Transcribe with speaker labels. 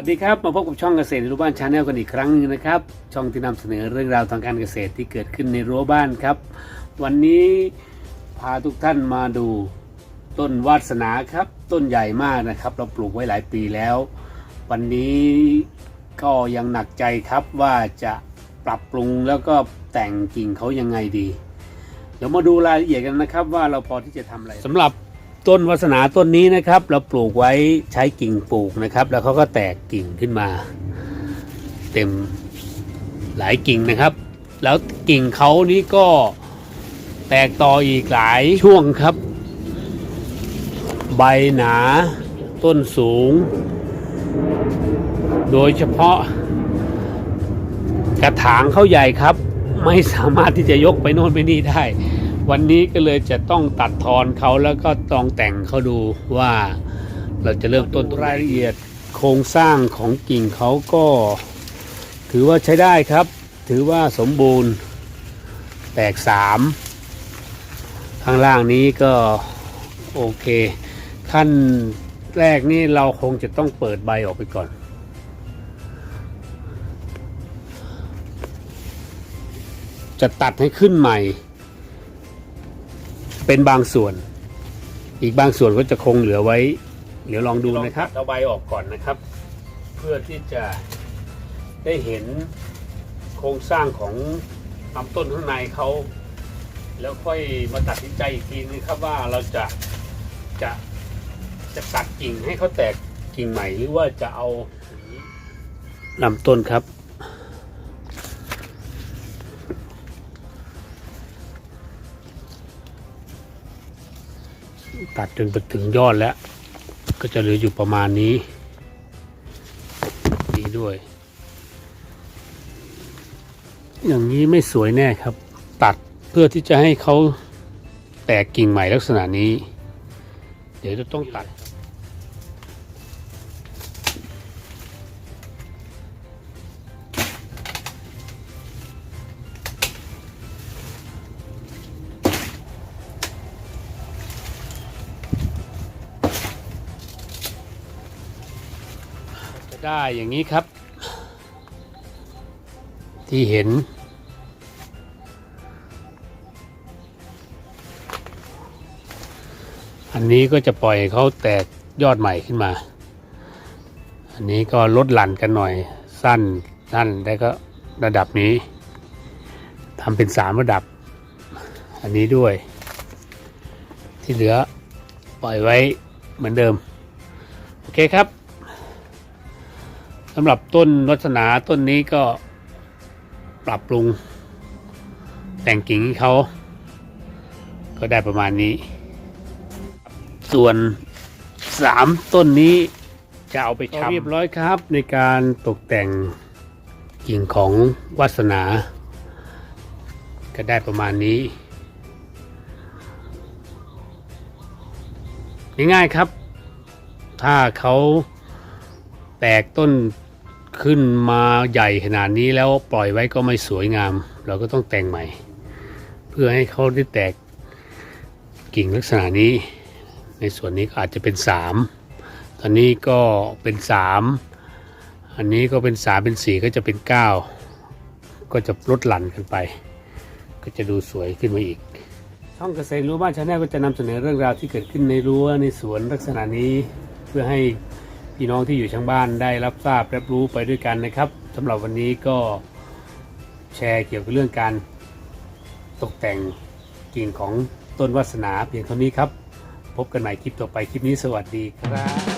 Speaker 1: วัสดีครับ มาพบกับช่องเกษตรรั้วบ้านชาแนลกันอีกครั้งหนึงนะครับ ช่องที่นำเสนอเรื่องราวทางการเกษตรที่เกิดขึ้นในรั้วบ้านครับ วันนี้พาทุกท่านมาดูต้นวาสนาครับ ต้นใหญ่มากนะครับ เราปลูกไว้หลายปีแล้ว วันนี้ก็ยังหนักใจครับว่าจะปรับปรุงแล้วก็แต่งกิ่งเขายังไงดี เดี๋ยวมาดูรายละเอียดกันนะครับ ว่าเราพอที่จะทำอะไรสำหรับ ต้นวาสนาต้นนี้นะครับ เราปลูกไว้ใช้กิ่งปลูกนะครับ แล้วเขาก็แตกกิ่งขึ้นมา เต็มหลายกิ่งนะครับ แล้วกิ่งเขานี้ก็แตกต่ออีกหลายช่วงครับ ใบหนาต้นสูง โดยเฉพาะ กระถางเขาใหญ่ครับ ไม่สามารถที่จะยกไปโน่นไปนี่ได้ วันนี้ก็เลยจะต้องตัดทอนเขาแล้วก็ลองแต่งเขาดูว่าเราจะเริ่มต้นรายละเอียดโครงสร้างของกิ่งเขาก็ ถือว่าใช้ได้ครับ ถือว่าสมบูรณ์แตกสามข้างล่างนี้ก็โอเค ขั้นแรกนี่เราคงจะต้องเปิดใบออกไปก่อนจะตัดให้ขึ้นใหม่ เป็นบางส่วน อีกบางส่วนก็จะคงเหลือไว้ เดี๋ยวลองดูนะครับเอาใบออกก่อนนะครับ เพื่อที่จะได้เห็นโครงสร้างของลำต้นข้างในเขาแล้วค่อยมาตัดสินใจอีกทีนึงครับว่าเราจะจะจะตัดกิ่งให้เขาแตกกิ่งใหม่หรือว่าจะเอาลำต้นครับ ตัดจนไปถึงยอดแล้ว ก็จะเหลืออยู่ประมาณนี้ดีด้วย อย่างนี้ไม่สวยแน่ครับ ตัดเพื่อที่จะให้เขาแตกกิ่งใหม่ลักษณะนี้ เดี๋ยวจะต้องตัด ได้อย่างนี้ครับ ที่เห็น อันนี้ก็จะปล่อยเขาแตกยอดใหม่ขึ้นมา อันนี้ก็ลดหลั่นกันหน่อยสั้นสั้นได้ก็ระดับนี้ทำเป็นสามระดับ อันนี้ด้วย ที่เหลือปล่อยไว้เหมือนเดิม โอเคครับ สำหรับต้นวัสนาต้นนี้ก็ปรับปรุง แต่งกิ่งให้เขา ก็ได้ประมาณนี้ ส่วนสามต้นนี้จะเอาไปชำเรียบร้อยครับ ในการตกแต่งกิ่งของวาสนา ก็ได้ประมาณนี้ ง่ายๆครับ ถ้าเขา แตกต้นขึ้นมาใหญ่ขนาดนี้แล้วปล่อยไว้ก็ไม่สวยงาม เราก็ต้องแต่งใหม่ เพื่อให้เขาได้แตกกิ่งลักษณะนี้ ในส่วนนี้อาจจะเป็นสามตอนนี้ก็เป็นสามอันนี้ก็เป็นสามเป็นสี่ก็จะเป็นเก้าก็จะลดหลั่นกันไป ก็จะดูสวยขึ้นมาอีกช่องเกษตรรั้วบ้านชาแนลก็จะนำเสนอเรื่องราวที่เกิดขึ้นในรั้วในสวนลักษณะนี้เพื่อให้ พี่น้องที่อยู่ช่างบ้านได้รับทราบรับรู้ไปด้วยกันนะครับสำหรับวันนี้ก็แชร์เกี่ยวกับเรื่องการตกแต่งกิ่งของต้นวาสนาเพียงเท่านี้ครับ พบกันใหม่คลิปต่อไปคลิปนี้สวัสดีครับ